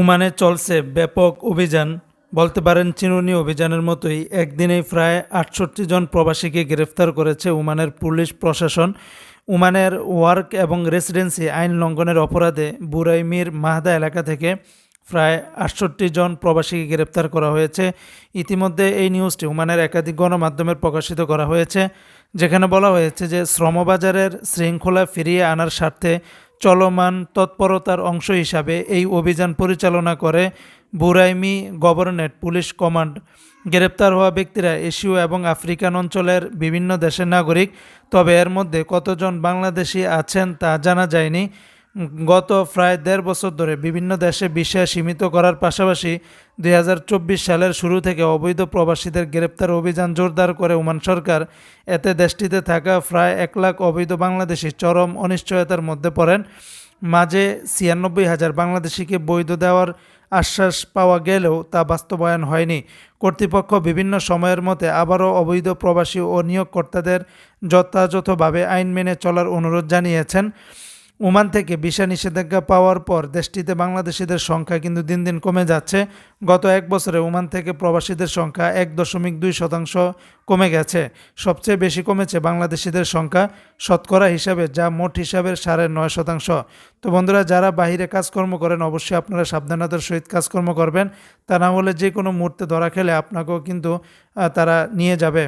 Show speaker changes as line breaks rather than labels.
ওমানে চলছে ব্যাপক অভিযান। বলতে পারেন, চিরুনি অভিযানের মতোই একদিনেই প্রায় আটষট্টি জন প্রবাসীকে গ্রেফতার করেছে ওমানের পুলিশ প্রশাসন। ওমানের ওয়ার্ক এবং রেসিডেন্সি আইন লঙ্ঘনের অপরাধে বুরাইমির মাহদা এলাকা থেকে প্রায় আটষট্টি জন প্রবাসীকে গ্রেপ্তার করা হয়েছে। ইতিমধ্যে এই নিউজটি ওমানের একাধিক গণমাধ্যমে প্রকাশিত করা হয়েছে, যেখানে বলা হয়েছে যে শ্রমবাজারের শৃঙ্খলা ফিরিয়ে আনার স্বার্থে চলমান তৎপরতার অংশ হিসাবে এই অভিযান পরিচালনা করে বুরাইমি গভর্নেট পুলিশ কমান্ড। গ্রেপ্তার হওয়া ব্যক্তিরা এশীয় এবং আফ্রিকান অঞ্চলের বিভিন্ন দেশের নাগরিক, তবে এর মধ্যে কতজন বাংলাদেশি আছেন তা জানা যায়নি। গত প্রায় দেড় বছর ধরে বিভিন্ন দেশে বিষয় সীমিত করার পাশাপাশি দুই হাজার চব্বিশ সালের শুরু থেকে অবৈধ প্রবাসীদের গ্রেপ্তার অভিযান জোরদার করে ওমান সরকার। এতে দেশটিতে থাকা প্রায় এক লাখ অবৈধ বাংলাদেশি চরম অনিশ্চয়তার মধ্যে পড়েন। মাঝে ছিয়ানব্বই হাজার বাংলাদেশিকে বৈধ দেওয়ার আশ্বাস পাওয়া গেলেও তা বাস্তবায়ন হয়নি। কর্তৃপক্ষ বিভিন্ন সময়ের মতে আবারও অবৈধ প্রবাসী ও নিয়োগকর্তাদের যথাযথভাবে আইন মেনে চলার অনুরোধ জানিয়েছেন। ওমান থেকে ভিসা নিষেধাজ্ঞা পাওয়ার পর দেশটিতে বাংলাদেশিদের সংখ্যা কিন্তু দিন দিন কমে যাচ্ছে। গত এক বছরে ওমান থেকে প্রবাসীদের সংখ্যা এক দশমিক দুই শতাংশ কমে গেছে। সবচেয়ে বেশি কমেছে বাংলাদেশিদের সংখ্যা শতকরা হিসাবে, যা মোট হিসাবের সাড়ে নয় শতাংশ। তো বন্ধুরা, যারা বাহিরে কাজকর্ম করেন, অবশ্যই আপনারা সাবধানতার সহিত কাজকর্ম করবেন। তা না হলে যে কোনো মুহূর্তে ধরা খেলে আপনাকেও কিন্তু তারা নিয়ে যাবে।